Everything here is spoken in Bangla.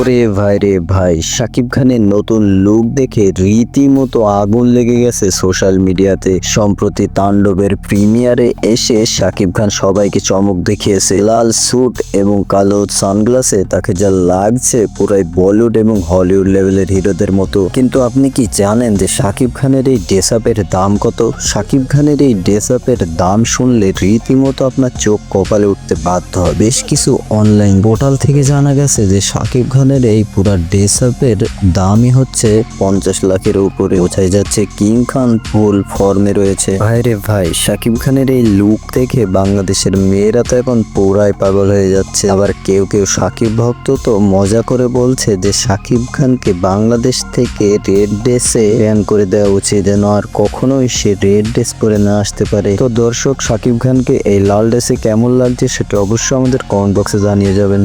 ওরে ভাই রে ভাই শাকিব খানের নতুন লুক দেখে রীতিমতো আগুন লেগে গেছে সোশ্যাল মিডিয়াতে সম্প্রতি তাণ্ডবের প্রিমিয়ারে এসে শাকিব খান সবাইকে চমক দেখিয়েছে। লাল স্যুট এবং কালো সানগ্লাসে তাকে যা লাগছে পুরাই বলিউড এবং হলিউড লেভেলের হিরোদের মতো। কিন্তু আপনি কি জানেন যে শাকিব খানের এই ড্রেসআপের দাম কত? শাকিব খানের এই ড্রেসআপের দাম শুনলে রীতিমতো আপনার চোখ কপালে উঠতে বাধ্য হয়। বেশ কিছু অনলাইন পোর্টাল থেকে জানা গেছে যে শাকিব খানের এই পুরা ড্রেসআপের দামই হচ্ছে পঞ্চাশ লাখের উপরে। বোঝাই যাচ্ছে কিং খান ফুল ফর্মে রয়েছে। ভাইরে ভাই, শাকিব খানের এই লুক দেখে বাংলাদেশের মেয়েরা তো এখন পুরাই পাগল হয়ে যাচ্ছে। আবার কেউ কেউ শাকিব ভক্ত তো মজা করে বলছে যে শাকিব খানকে বাংলাদেশ থেকে রেড ড্রেসে ব্যান করে দেওয়া উচিত, যেন আর কখনোই সে রেড ড্রেস পরে না আসতে পারে। তো দর্শক, শাকিব খানকে এই লাল ড্রেসে কেমন লাগছে সেটা অবশ্যই আমাদের কমেন্ট বক্সে জানিয়ে যাবেন।